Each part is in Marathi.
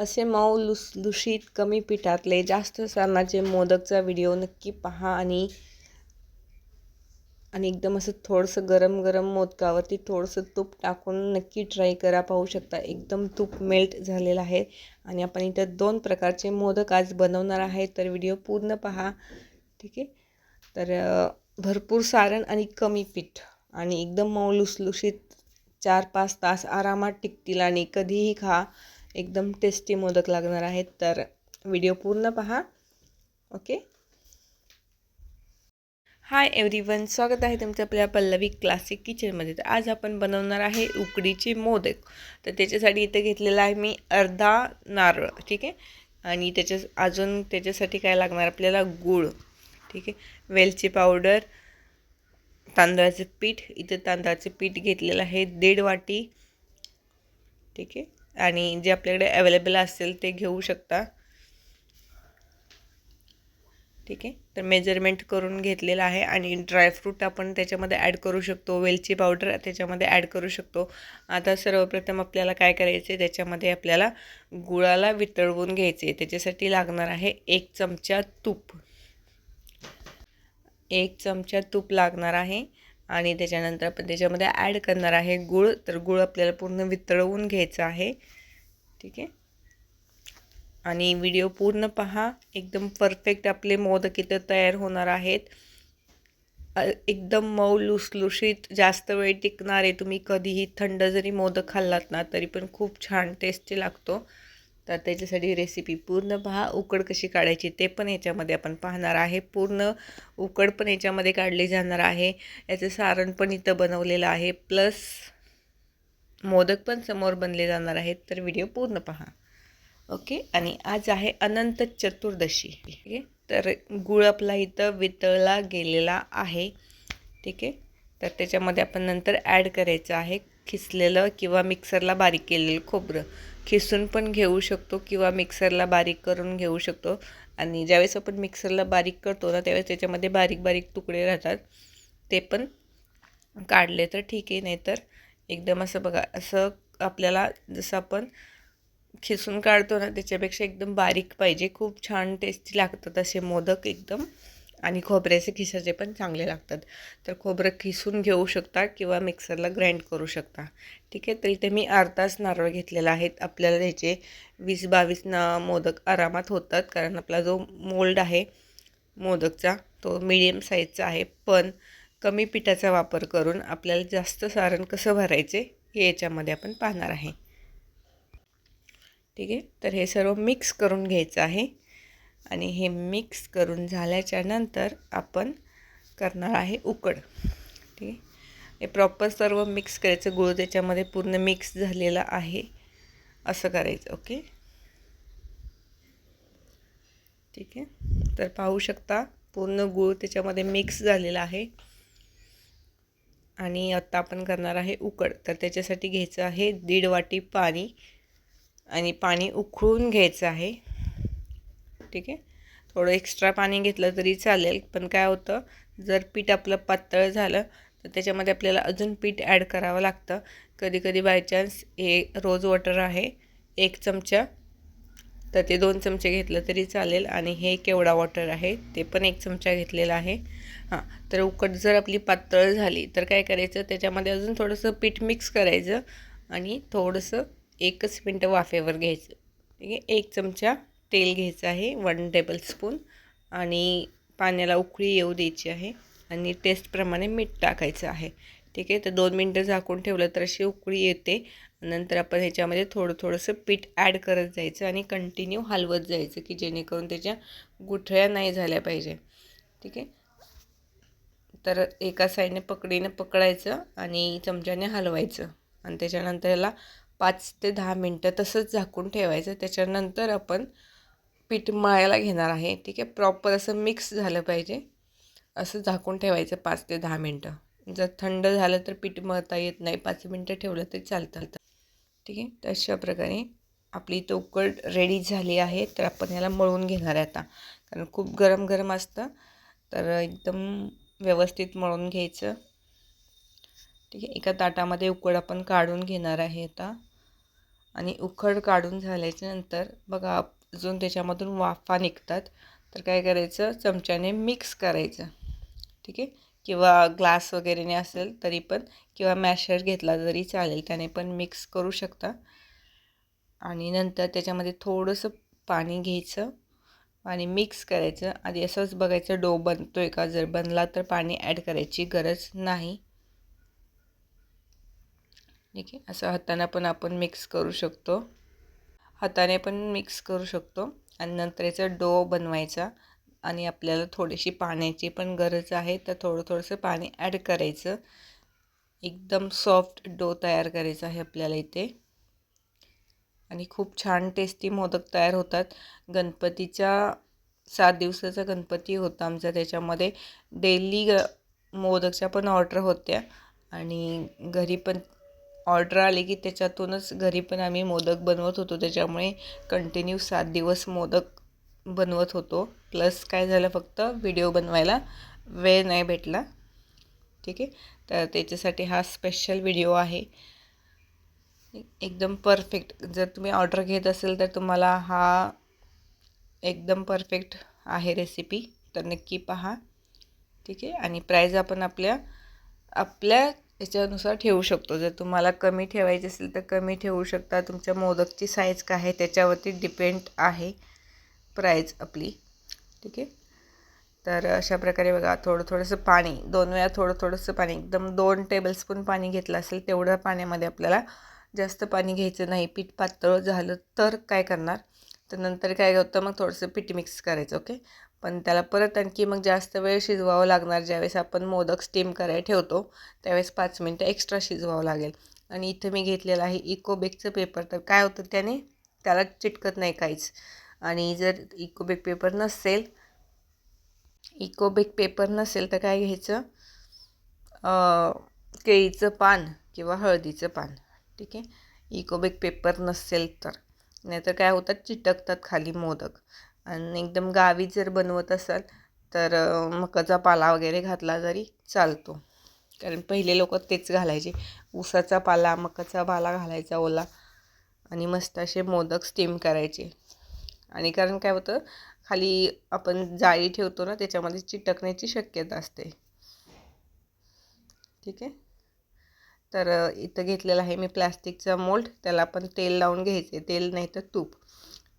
असे मऊ लुसलुशीत कमी पिठातले जास्त सारणाचे मोदकचा व्हिडिओ नक्की पहा आणि आणि एकदम असं थोडंसं गरम गरम मोदकावरती थोडंसं तूप टाकून नक्की ट्राय करा. पाहू शकता एकदम तूप मेल्ट झालेलं आहे आणि आपण इथं दोन प्रकारचे मोदक आज बनवणार आहे. तर व्हिडिओ पूर्ण पहा. ठीक आहे? तर भरपूर सारण आणि कमी पीठ आणि एकदम मऊ लुसलुशीत चार पाच तास आरामात टिकतील आणि कधीही खा. एकदम टेस्टी मोदक लागणार आहेत तर व्हिडिओ पूर्ण पहा. ओके हाय एव्हरीवन स्वागत आहे तुमचं आपल्या पल्लवी क्लासिक किचनमध्ये तर आज आपण बनवणार आहे उकडीचे मोदक. तर त्याच्यासाठी इथं घेतलेला आहे मी अर्धा नारळ ठीक आहे? आणि त्याच्या अजून त्याच्यासाठी काय लागणार आपल्याला? गूळ ठीक आहे? वेलची पावडर तांदळाचं पीठ. इथं तांदळाचं पीठ घेतलेलं आहे दीड वाटी ठीक आहे? आणि जे आपल्याकडे अवेलेबल असेल ते घेऊ शकता. ठीक आहे? तर मेजरमेंट करून घेतलेलं आहे आणि ड्रायफ्रूट आपण त्याच्यामध्ये ॲड करू शकतो. वेलची पावडर त्याच्यामध्ये ॲड करू शकतो. आता सर्वप्रथम आपल्याला काय करायचे त्याच्यामध्ये आपल्याला गुळाला वितळवून घ्यायचे त्याच्यासाठी लागणार आहे एक चमचा तूप. एक चमचा तूप लागणार आहे. आणि त्याच्यानंतर आपण त्याच्यामध्ये ॲड करणार आहे गुळ. तर गुळ आपल्याला पूर्ण वितळवून घ्यायचं आहे. ठीक आहे? आणि व्हिडिओ पूर्ण पहा. एकदम परफेक्ट आपले मोदक इथं तयार होणार आहेत. एकदम मऊ लुसलुशीत जास्त वेळ टिकणारे तुम्ही कधीही थंड जरी मोदक खाल्लात ना तरी पण खूप छान टेस्टी लागतो. तर त्याच्यासाठी रेसिपी पूर्ण पहा. उकड कशी काढायची ते पण याच्यामध्ये आपण पाहणार आहे. पूर्ण उकड पण याच्यामध्ये काढली जाणार आहे. याचं सारण पण इथं बनवलेलं आहे. प्लस मोदक पण समोर बनले जाणार आहेत. तर व्हिडिओ पूर्ण पहा. ओके? आणि आज आहे अनंत चतुर्दशी. ठीक आहे? तर गुळ आपला इथं वितळला गेलेला आहे. ठीक आहे? तर त्याच्यामध्ये आपण नंतर ॲड करायचं आहे. खिसलेलं किंवा मिक्सरला बारीक केलेलं खोबरं. खिसून पण घेऊ शकतो किंवा मिक्सरला बारीक करून घेऊ शकतो. आणि ज्यावेळेस आपण मिक्सरला बारीक करतो ना त्यावेळेस त्याच्यामध्ये बारीक बारीक तुकडे राहतात. ते पण काढले तर ठीक आहे नाहीतर एकदम असं बघा असं आपल्याला जसं आपण खिसून काढतो ना त्याच्यापेक्षा एकदम बारीक पाहिजे. खूप छान टेस्टी लागतात असे मोदक एकदम. आणि खोबऱ्याचे खिसाचे पण चांगले लागतात. तर खोबरं खिसून घेऊ शकता किंवा मिक्सरला ग्राइंड करू शकता. ठीक आहे? तर इथे मी अर्धाच नारळ घेतलेला आहे. आपल्याला त्याचे वीस बावीस न मोदक आरामात होतात. कारण आपला जो मोल्ड आहे मोदकचा तो मिडियम साईजचा आहे. पण कमी पिठाचा वापर करून आपल्याला जास्त सारण कसं भरायचे हे याच्यामध्ये आपण पाहणार आहे. ठीक आहे? तर हे सर्व मिक्स करून घ्यायचं आहे. आणि हे मिक्स करून झाल्याच्यानंतर आपण करणार आहे उकड. ठीक आहे? हे प्रॉपर सर्व मिक्स करायचं. गुळ त्याच्यामध्ये पूर्ण मिक्स झालेला आहे. असं करायचं ओके ठीक आहे? तर पाहू शकता पूर्ण गूळ त्याच्यामध्ये मिक्स झालेला आहे. आणि आत्ता आपण करणार आहे उकड. तर त्याच्यासाठी घ्यायचं आहे दीड वाटी पाणी. आणि पाणी उकळून घ्यायचं आहे. ठीक आहे? थोडं एक्स्ट्रा पाणी घेतलं तरी चालेल पण काय होतं जर पीठ आपलं पातळ झालं तर त्याच्यामध्ये आपल्याला अजून पीठ ॲड करावं लागतं. कधी कधी बायचान्स हे रोज वॉटर आहे एक चमचा तर ते दोन चमचे घेतलं तरी चालेल. आणि हे केवढा वॉटर आहे ते पण एक चमचा घेतलेला आहे. हां तर उकट जर आपली पातळ झाली तर काय करायचं त्याच्यामध्ये अजून थोडंसं पीठ मिक्स करायचं आणि थोडंसं एकच मिनटं वाफेवर घ्यायचं. ठीक आहे? एक चमचा तेल घ्यायचं आहे वन टेबलस्पून आणि पाण्याला उकळी येऊ द्यायची आहे. आणि टेस्टप्रमाणे मीठ टाकायचं आहे. ठीक आहे? तर दोन मिनटं झाकून ठेवलं तर अशी उकळी येते. नंतर आपण ह्याच्यामध्ये थोडं थोडंसं पीठ ॲड करत जायचं आणि कंटिन्यू हलवत जायचं की जेणेकरून त्याच्या गुठळ्या नाही झाल्या पाहिजे. ठीक आहे? तर एका साईडने पकडीने पकडायचं आणि चमच्याने हलवायचं. आणि त्याच्यानंतर याला पाच ते दहा मिनटं तसंच झाकून ठेवायचं. त्याच्यानंतर आपण पीठ मळायला घेणार आहे. ठीक आहे? प्रॉपर असं मिक्स झालं पाहिजे. असं झाकून ठेवायचं पाच ते दहा मिनटं. जर थंड झालं तर पीठ मळता येत नाही. पाच मिनटं ठेवलं तरी चालतं. ठीक आहे? तर अशा प्रकारे आपली इथं उकड रेडी झाली आहे. तर आपण याला मळून घेणार आहे आता. कारण खूप गरम गरम असतं. तर एकदम व्यवस्थित मळून घ्यायचं. ठीक आहे? एका ताटामध्ये उकड आपण काढून घेणार आहे आता. आणि उखड काढून झाल्याच्यानंतर बघा अजून त्याच्यामधून वाफा निघतात. तर काय करायचं? चमच्याने मिक्स करायचं. ठीक आहे? किंवा ग्लास वगैरेने असेल तरी पण किंवा मॅशर घेतला तरी चालेल त्याने पण मिक्स करू शकता. आणि नंतर त्याच्यामध्ये थोडंसं पाणी घ्यायचं पाणी मिक्स करायचं. आधी असंच बघायचं डो बनतो आहे का? जर बनला तर पाणी ॲड करायची गरज नाही. ठीक आहे? असं हाताना पण आपण मिक्स करू शकतो. हाताने पण मिक्स करू शकतो. आणि नंतर याचा डो बनवायचा. आणि आपल्याला थोडीशी पाण्याची पण गरज आहे. तर थोडं थोडंसं पाणी ॲड करायचं. एकदम सॉफ्ट डो तयार करायचा आहे आपल्याला इथे. आणि खूप छान टेस्टी मोदक तयार होतात. गणपतीच्या सात दिवसाचा गणपती होता आमचा त्याच्यामध्ये. डेली ग मोदकच्या पण ऑर्डर होत्या. आणि घरी पण ऑर्डर आली की त्याच्यातूनच घरी पण आम्ही मोदक बनवत होतो. त्याच्यामुळे कंटिन्यू सात दिवस मोदक बनवत होतो. प्लस काय झालं फक्त व्हिडिओ बनवायला वेळ नाही भेटला. ठीक आहे? तर त्याच्यासाठी हा स्पेशल व्हिडिओ आहे. एकदम परफेक्ट जर तुम्ही ऑर्डर घेत असेल तर तुम्हाला हा एकदम परफेक्ट आहे रेसिपी तर नक्की पहा. ठीक आहे? आणि प्राईज आपण आपल्या आपल्या याच्यानुसार ठेवू शकतो. जर तुम्हाला कमी ठेवायची असेल तर कमी ठेवू शकता. तुमच्या मोदकची साईज काय आहे त्याच्यावरती डिपेंड आहे प्राईज आपली. ठीक आहे? तर अशा प्रकारे बघा थोडं थोडंसं पाणी दोन वेळा थोडं थोडंसं पाणी एकदम दोन टेबलस्पून पाणी घेतलं असेल तेवढं पाण्यामध्ये आपल्याला जास्त पाणी घ्यायचं नाही. पीठ पातळ झालं तर काय करणार? तर नंतर काय होतं? मग थोडंसं पीठ मिक्स करायचं ओके पण त्याला परत आणखी मग जास्त वेळ शिजवावं लागणार ज्यावेळेस आपण मोदक स्टीम करायला ठेवतो त्यावेळेस पाच मिनटं एक्स्ट्रा शिजवावं लागेल. आणि इथं मी घेतलेलं आहे इकोबेकचं पेपर तर काय होतं त्याने? त्याला चिटकत नाही काहीच. आणि जर इकोबेक पेपर नसेल इकोबेक पेपर नसेल तर काय घ्यायचं? केळीचं पान किंवा हळदीचं पान. ठीक आहे? इकोबेक पेपर नसेल तर. नाहीतर काय होतात? चिटकतात खाली मोदक. आणि एकदम गावी जर बनवत असाल तर मकाचा पाला वगैरे घातला तरी चालतो. कारण पहिले लोक तेच घालायचे. ऊसाचा पाला मकाचा पाला घालायचा ओला आणि मस्त असे मोदक स्टीम करायचे. आणि कारण काय होतं खाली आपण जाळी ठेवतो ना त्याच्यामध्ये चिटकण्याची शक्यता असते. ठीक आहे? तर इथं घेतलेलं आहे मी प्लॅस्टिकचा मोल्ड. त्याला आपण तेल लावून घ्यायचे तेल नाही तर तूप.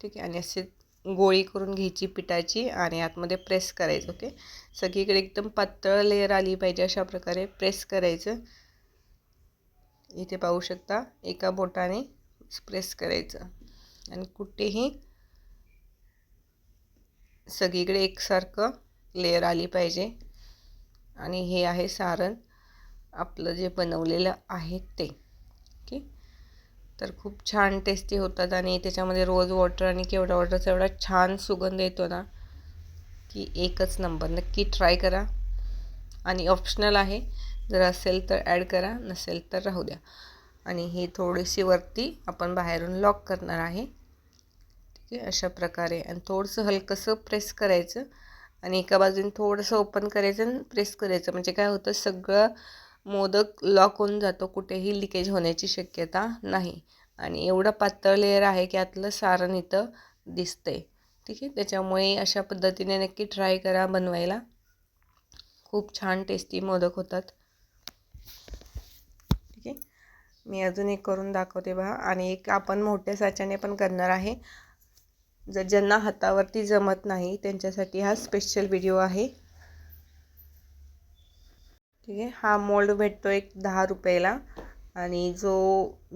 ठीक आहे? आणि असे गोळी करून घ्यायची पिठाची आणि आतमध्ये प्रेस करायचं ओके सगळीकडे एकदम पातळ लेअर आली पाहिजे अशा प्रकारे प्रेस करायचं. इथे पाहू शकता एका बोटाने प्रेस करायचं. आणि कुठेही सगळीकडे एकसारखं लेअर आली पाहिजे. आणि हे आहे सारण. आपलं जे बनवलेलं आहे ते ओके तर खूप छान टेस्टी होतात आणि त्याच्यामध्ये रोज वॉटर आणि केवढा वॉटरचा एवढा छान सुगंध येतो ना की एकच नंबर नक्की ट्राय करा. आणि ऑप्शनल आहे. जर असेल तर ॲड करा नसेल तर राहू द्या. आणि ही थोडीशी वरती आपण बाहेरून लॉक करणार आहे. ठीक आहे अशा प्रकारे. आणि थोडंसं हलकंसं प्रेस करायचं. आणि एका बाजूने थोडंसं ओपन करायचं आणि प्रेस करायचं. म्हणजे काय होतं सगळं मोदक लॉक होऊन जातो कुठेही लिकेज होण्याची शक्यता नाही. आणि एवढं पातळ लेअर आहे की आतलं सारण इथं दिसते ठीक आहे? त्याच्यामुळे अशा पद्धतीने नक्की ट्राय करा बनवायला. खूप छान टेस्टी मोदक होतात. ठीक आहे? मी अजून एक करून दाखवते बघा. आणि एक आपण मोठ्या साच्याने पण करणार आहे. जर ज्यांना हातावरती जमत नाही त्यांच्यासाठी हा स्पेशल व्हिडिओ आहे. ठीक आहे. हा मोल्ड भेटतो एक दहा रुपयाला. आणि जो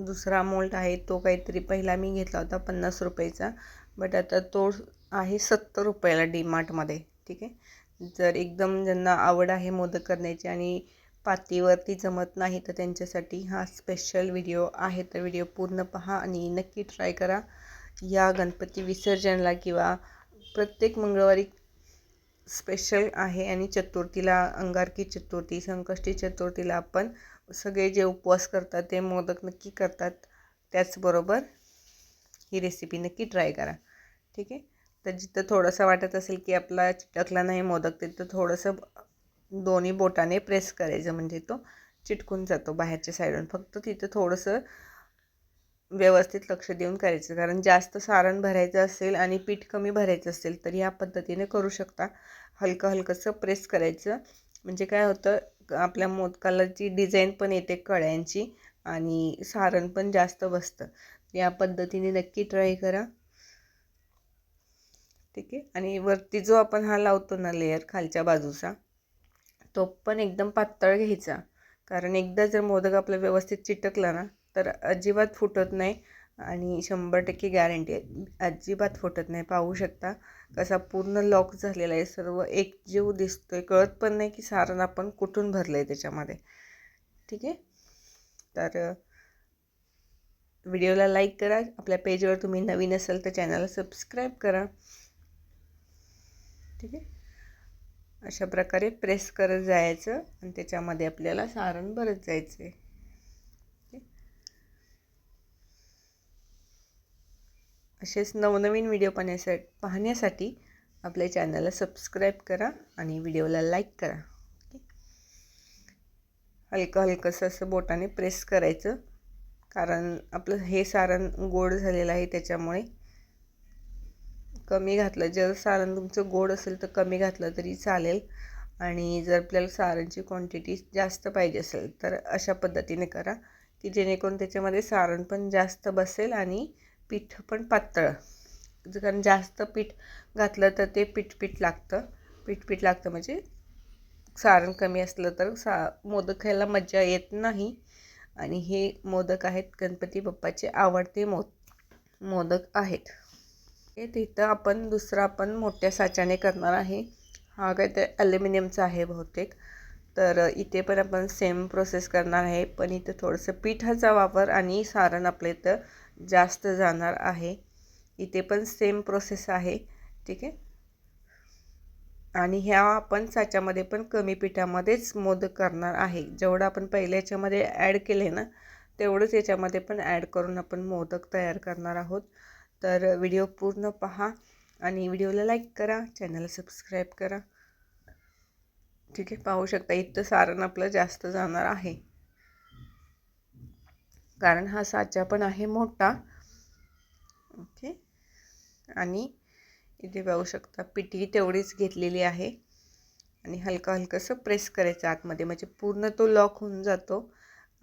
दुसरा मोल्ड आहे तो काहीतरी पहिला मी घेतला होता पन्नास रुपयाचा. बट आता तो आहे सत्तर रुपयाला डी मार्टमध्ये ठीक आहे. जर एकदम ज्यांना आवड आहे मोदक करण्याची आणि पातीवरती जमत नाही तर त्यांच्यासाठी हा स्पेशल व्हिडिओ आहे. तर व्हिडिओ पूर्ण पहा आणि नक्की ट्राय करा. या गणपती विसर्जनला किंवा प्रत्येक मंगळवारी स्पेशल आहे आणि चतुर्थीला अंगारकी चतुर्थी संकष्टी चतुर्थीला आपण सगळे जे उपवास करतात ते मोदक नक्की करतात. त्याचबरोबर ही रेसिपी नक्की ट्राय करा. ठीक आहे? तर जिथं थोडंसं वाटत असेल की आपला चिटकला नाही मोदक तिथं थोडंसं दोन्ही बोटाने प्रेस करायचं म्हणजे तो चिटकून जातो बाहेरच्या साईडून फक्त तिथं थोडंसं व्यवस्थित लक्ष देऊन करायचं. कारण जास्त सारण भरायचं असेल आणि पीठ कमी भरायचं असेल तर ह्या पद्धतीने करू शकता. हलकं हलकंसं प्रेस करायचं. म्हणजे काय होतं आपल्या मोदकाला जी डिझाईन पण येते कळ्यांची आणि सारण पण जास्त बसतं. या पद्धतीने नक्की ट्राय करा. ठीक आहे? आणि वरती जो आपण हा लावतो ना लेअर खालच्या बाजूचा तो पण एकदम पातळ घ्यायचा. कारण एकदा जर मोदक आपला व्यवस्थित चिटकला ना तर अजिबात फुटत नाही आणि शंभर टक्के गॅरंटी आहे. अजिबात फुटत नाही. पाहू शकता कसा पूर्ण लॉक झालेला आहे. सर्व एक जीव आहे कळत पण नाही की सारण आपण कुठून भरलं आहे त्याच्यामध्ये. ठीक आहे? तर व्हिडिओला लाईक करा. आपल्या पेजवर तुम्ही नवीन असाल तर चॅनलला सबस्क्राईब करा. ठीक आहे? अशा प्रकारे प्रेस करत जायचं आणि त्याच्यामध्ये आपल्याला सारण भरत जायचं आहे असेच नवनवीन व्हिडिओ पाहण्यासाठी पाहण्यासाठी आपल्या चॅनलला सबस्क्राईब करा आणि व्हिडिओला लाईक करा. हलकं हलकंसं असं बोटाने प्रेस करायचं. कारण आपलं हे सारण गोड झालेलं आहे त्याच्यामुळे कमी घातलं. जर सारण तुमचं गोड असेल तर कमी घातलं तरी चालेल. आणि जर आपल्याला सारणची क्वांटिटी जास्त पाहिजे असेल तर अशा पद्धतीने करा की जेणेकरून त्याच्यामध्ये सारण पण जास्त बसेल आणि पीठ पण पातळ. कारण जास्त पीठ घातलं तर ते पीठ पीठ लागतं. पीठ पीठ लागतं म्हणजे सारण कमी असलं तर सा मोदक खायला मजा येत नाही. आणि हे मोदक आहेत गणपती बाप्पाचे आवडते मो मोदक आहेत. हे तिथं आपण दुसरा आपण मोठ्या साच्याने करणार आहे. हा काय ते ॲल्युमिनियमचा आहे बहुतेक. तर इथे पण आपण सेम प्रोसेस करणार आहे. पण इथं थोडंसं पिठाचा वापर आणि सारण आपल्या इथं जास्त जाणार आहे. इथे पण सेम प्रोसेस आहे. ठीक आहे? आणि ह्या आपण साच्यामध्ये पण कमी पिठामध्येच मोदक करणार आहे. जेवढं आपण पहिल्या याच्यामध्ये ॲड केले ना तेवढंच याच्यामध्ये पण ॲड करून आपण मोदक तयार करणार आहोत. तर व्हिडिओ पूर्ण पहा आणि व्हिडिओला लाईक करा चॅनलला सबस्क्राईब करा. ठीक आहे? पाहू शकता इथं सारण आपलं जास्त जाणार आहे. कारण हा साचा पण आहे मोठा. ओके. आणि इथे पाहू शकता पिठी तेवढीच घेतलेली आहे. आणि हलकं हलकंसं प्रेस करायचं आतमध्ये म्हणजे पूर्ण तो लॉक होऊन जातो.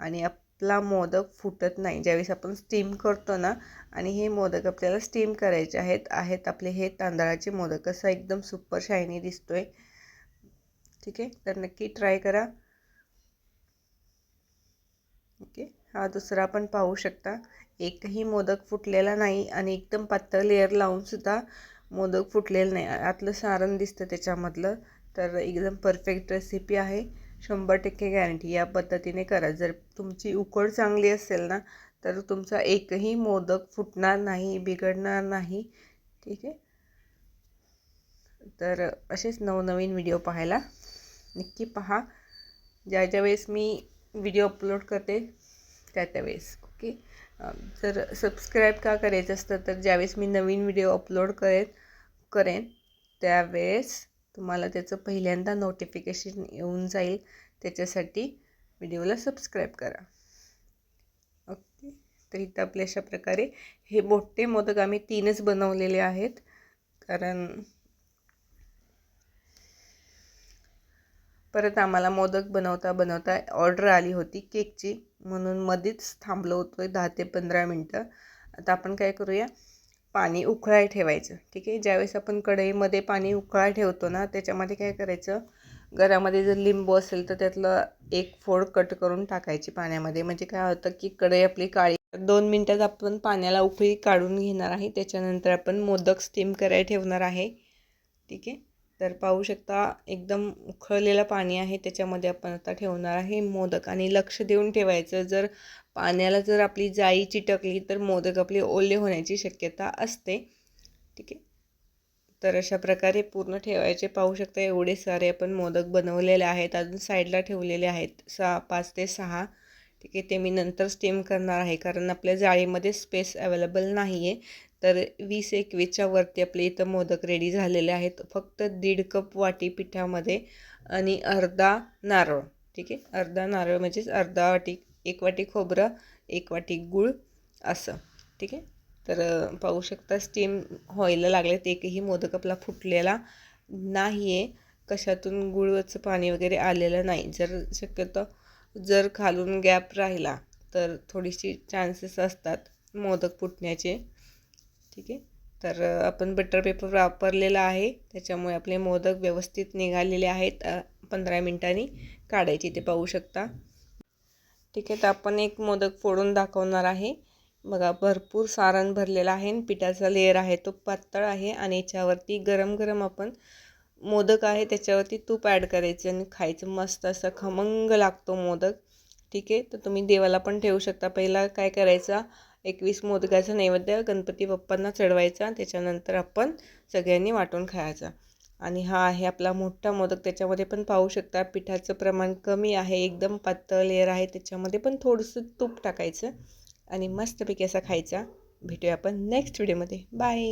आणि आपला मोदक फुटत नाही. ज्यावेळेस आपण स्टीम करतो ना आणि हे मोदक आपल्याला स्टीम करायचे आहेत आहेत आपले हे तांदळाचे मोदक. असं एकदम सुपर शायनी दिसतोय. ठीक आहे? तर नक्की ट्राय करा ओके हा दुसरा पण पाहू शकता. एकही मोदक फुटलेला नाही आणि एकदम पातळ लेअर लावूनसुद्धा मोदक फुटलेलं नाही. आतलं सारण दिसतं त्याच्यामधलं. तर एकदम परफेक्ट रेसिपी आहे. शंभर टक्के गॅरंटी या पद्धतीने करा. जर तुमची उकड चांगली असेल ना तर तुमचा एकही मोदक फुटणार नाही बिघडणार नाही. ठीक आहे? तर असेच नवनवीन व्हिडिओ पाहायला. नक्की पहा. ज्या ज्या वेळेस मी व्हिडिओ अपलोड करते त्या त्यावेळेस ओके? जर सबस्क्राईब का करायचं असतं तर ज्यावेळेस मी नवीन व्हिडिओ अपलोड करेन करेन त्यावेळेस तुम्हाला त्याचं पहिल्यांदा नोटिफिकेशन येऊन जाईल. त्याच्यासाठी व्हिडिओला सबस्क्राईब करा. ओके? तर इथं आपल्या अशा प्रकारे हे मोठे मोदक आम्ही तीनच बनवलेले आहेत. कारण परत आम्हाला मोदक बनवता बनवता ऑर्डर आली होती केकची म्हणून मध्येच थांबलो होतो दहा ते पंधरा मिनटं. आता आपण काय करूया? पाणी उकळाय ठेवायचं. ठीक आहे? ज्यावेळेस आपण कढईमध्ये पाणी उकळाय ठेवतो ना त्याच्यामध्ये काय करायचं? घरामध्ये जर लिंबू असेल तर त्यातलं एक फोड कट करून टाकायची पाण्यामध्ये. म्हणजे काय होतं की कढई आपली काळी दोन मिनटात आपण पाण्याला उकळी काढून घेणार आहे. त्याच्यानंतर आपण मोदक स्टीम करायला ठेवणार आहे. ठीक आहे? तर पाहू शकता एकदम उखळलेलं पाणी आहे त्याच्यामध्ये आपण आता ठेवणार आहे मोदक. आणि लक्ष देऊन ठेवायचं जर पाण्याला जर आपली जाई चिटकली तर मोदक आपले ओले होण्याची शक्यता असते. ठीक आहे? तर अशा प्रकारे पूर्ण ठेवायचे. पाहू शकता एवढे सारे आपण मोदक बनवलेले आहेत अजून साईडला ठेवलेले आहेत. सहा पाच ते सहा. ठीक आहे ते मी नंतर स्टीम करणार आहे कारण आपल्या जाळीमध्ये स्पेस अवेलेबल नाही आहे तर वीस एकवीसच्या वरती आपले इथं मोदक रेडी झालेले आहेत. फक्त दीड कप वाटी पिठामध्ये आणि अर्धा नारळ ठीक आहे? अर्धा नारळ म्हणजेच अर्धा वाटी एक वाटी खोबरं एक वाटी गूळ असं ठीक आहे? तर पाहू शकता स्टीम व्हायला लागलेत एकही मोदक आपला फुटलेला नाही आहे कशातून गुळचं पाणी वगैरे आलेलं नाही. जर शक्यतो जर खालून गॅप राहिला तर थोडीशी चान्सेस असतात मोदक फुटण्याचे. ठीक आहे. तर आपण बटर पेपर वापरलेला आहे. त्याच्यामुळे आपले मोदक व्यवस्थित निघालेले आहेत. पंधरा मिनटांनी काढायचे ते पाहू शकता. ठीक आहे तर आपण एक मोदक फोडून दाखवणार आहे. बघा भरपूर सारण भरलेलं आहे. आणि पिठाचा लेअर आहे. तो पातळ आहे आणि याच्यावरती गरम गरम आपण मोदक आहे त्याच्यावरती तूप ॲड करायचे आणि खायचं मस्त असं खमंग लागतो मोदक. ठीक आहे तर तुम्ही देवाला पण ठेवू शकता. पहिला काय करायचा? एकवीस मोदकाचा नैवेद्य गणपती बाप्पांना चढवायचा त्याच्यानंतर आपण सगळ्यांनी वाटून खायचा. आणि हा आहे आपला मोठा मोदक. त्याच्यामध्ये पण पाहू शकता पिठाचं प्रमाण कमी आहे एकदम पातळ लेअर आहे. त्याच्यामध्ये पण थोडंसं तूप टाकायचं आणि मस्तपैकी असा खायचा. भेटूया आपण नेक्स्ट व्हिडिओमध्ये बाय